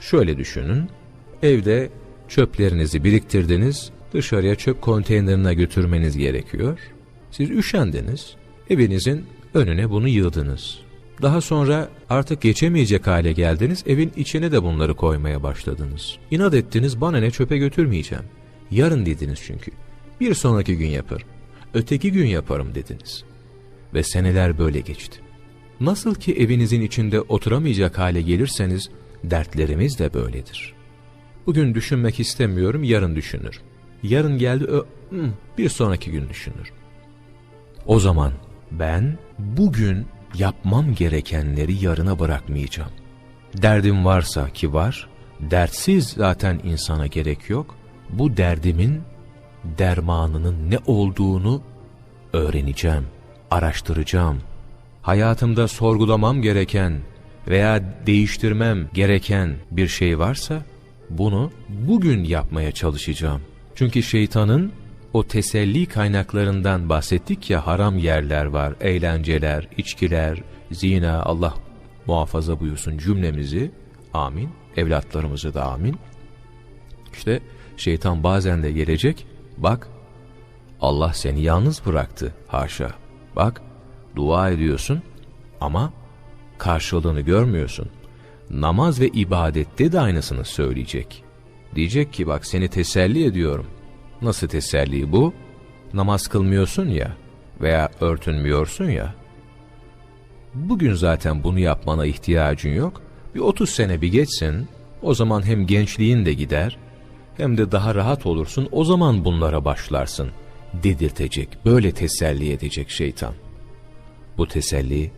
Şöyle düşünün, evde çöplerinizi biriktirdiniz, dışarıya çöp konteynerine götürmeniz gerekiyor. Siz üşendiniz, evinizin önüne bunu yığdınız. Daha sonra artık geçemeyecek hale geldiniz, evin içine de bunları koymaya başladınız. İnat ettiniz, bana ne çöpe götürmeyeceğim. Yarın dediniz çünkü. Bir sonraki gün yaparım. Öteki gün yaparım dediniz. Ve seneler böyle geçti. Nasıl ki evinizin içinde oturamayacak hale gelirseniz, dertlerimiz de böyledir. Bugün düşünmek istemiyorum, yarın düşünür. Yarın geldi, bir sonraki gün düşünür. O zaman ben bugün yapmam gerekenleri yarına bırakmayacağım. Derdim varsa ki var, dertsiz zaten insana gerek yok. Bu derdimin dermanının ne olduğunu öğreneceğim, araştıracağım. Hayatımda sorgulamam gereken veya değiştirmem gereken bir şey varsa bunu bugün yapmaya çalışacağım. Çünkü şeytanın o teselli kaynaklarından bahsettik ya haram yerler var, eğlenceler, içkiler, zina, Allah muhafaza buyursun cümlemizi, amin, evlatlarımızı da amin. İşte şeytan bazen de gelecek, bak Allah seni yalnız bıraktı, haşa. Bak, dua ediyorsun ama karşılığını görmüyorsun. Namaz ve ibadette de aynısını söyleyecek. Diyecek ki bak seni teselli ediyorum. Nasıl teselli bu? Namaz kılmıyorsun ya veya örtünmüyorsun ya. Bugün zaten bunu yapmana ihtiyacın yok. Bir 30 sene bir geçsin, o zaman hem gençliğin de gider, hem de daha rahat olursun, o zaman bunlara başlarsın dedirtecek, böyle teselli edecek şeytan. Bu teselli,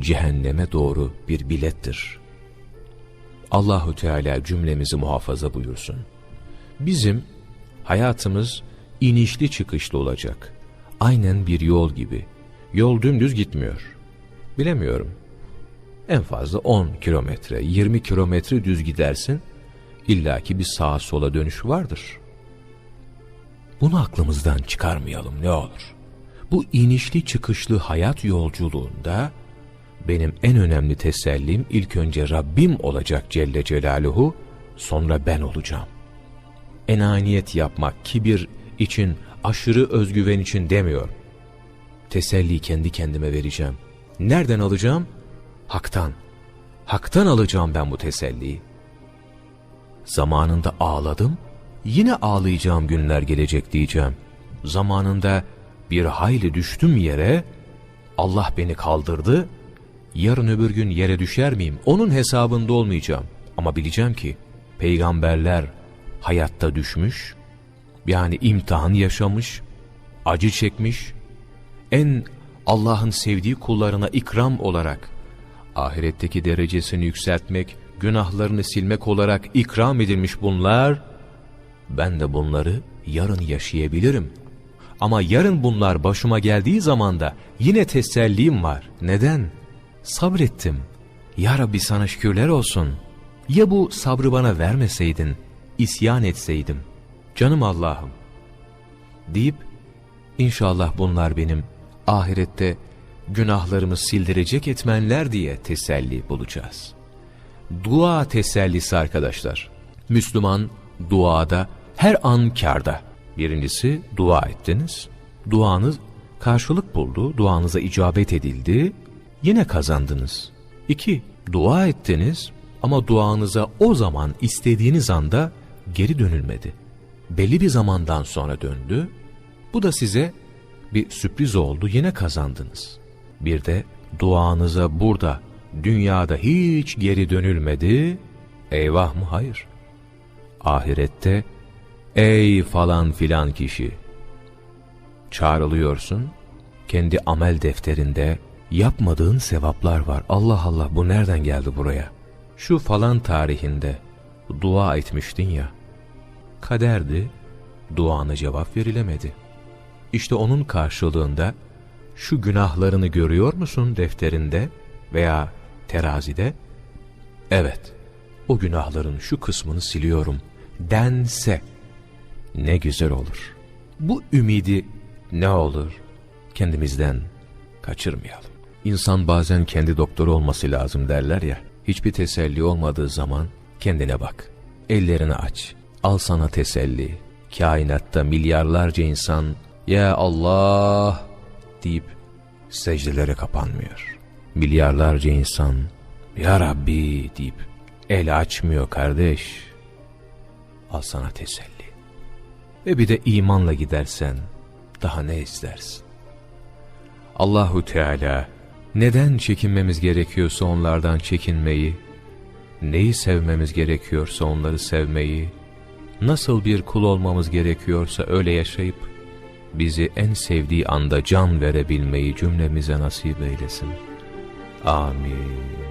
cehenneme doğru bir bilettir. Allahu Teala cümlemizi muhafaza buyursun. Bizim hayatımız inişli çıkışlı olacak. Aynen bir yol gibi. Yol dümdüz gitmiyor. Bilemiyorum. En fazla 10 kilometre, 20 kilometre düz gidersin. İllaki bir sağa sola dönüş vardır. Bunu aklımızdan çıkarmayalım ne olur. Bu inişli çıkışlı hayat yolculuğunda benim en önemli tesellim ilk önce Rabbim olacak Celle Celaluhu, sonra ben olacağım. Enaniyet yapmak, kibir için, aşırı özgüven için demiyorum. Teselli kendi kendime vereceğim. Nereden alacağım? Hak'tan. Hak'tan alacağım ben bu teselliyi. Zamanında ağladım, yine ağlayacağım günler gelecek diyeceğim. Zamanında bir hayli düştüm yere, Allah beni kaldırdı, yarın öbür gün yere düşer miyim? Onun hesabında olmayacağım. Ama bileceğim ki peygamberler hayatta düşmüş, yani imtihan yaşamış, acı çekmiş, en Allah'ın sevdiği kullarına ikram olarak ahiretteki derecesini yükseltmek, günahlarını silmek olarak ikram edilmiş bunlar, ben de bunları yarın yaşayabilirim. Ama yarın bunlar başıma geldiği zaman da yine tesellim var. Neden? Sabrettim. Ya Rabbi sana şükürler olsun. Ya bu sabrı bana vermeseydin, isyan etseydim. Canım Allah'ım. Deyip, inşallah bunlar benim ahirette günahlarımı sildirecek etmenler diye teselli bulacağız. Dua tesellisi arkadaşlar. Müslüman duada her an karda. Birincisi dua ettiniz. Duanız karşılık buldu, duanıza icabet edildi, yine kazandınız. İki, dua ettiniz ama duanıza o zaman istediğiniz anda geri dönülmedi. Belli bir zamandan sonra döndü. Bu da size bir sürpriz oldu, yine kazandınız. Bir de duanıza burada, dünyada hiç geri dönülmedi. Eyvah mı? Hayır. Ahirette, ey falan filan kişi, çağrılıyorsun, kendi amel defterinde yapmadığın sevaplar var. Allah Allah bu nereden geldi buraya? Şu falan tarihinde dua etmiştin ya, kaderdi, duana cevap verilemedi. İşte onun karşılığında şu günahlarını görüyor musun defterinde veya terazide? Evet, o günahların şu kısmını siliyorum dense ne güzel olur. Bu ümidi ne olur kendimizden kaçırmayalım. İnsan bazen kendi doktoru olması lazım derler ya. hiçbir teselli olmadığı zaman kendine bak. Ellerini aç. Al sana teselli. Kainatta milyarlarca insan ya Allah deyip secdelere kapanmıyor. Milyarlarca insan ya Rabbi deyip el açmıyor kardeş. Al sana teselli. Ve bir de imanla gidersen daha ne istersin? Allahu Teala neden çekinmemiz gerekiyorsa onlardan çekinmeyi, neyi sevmemiz gerekiyorsa onları sevmeyi, nasıl bir kul olmamız gerekiyorsa öyle yaşayıp, bizi en sevdiği anda can verebilmeyi cümlemize nasip eylesin. Amin.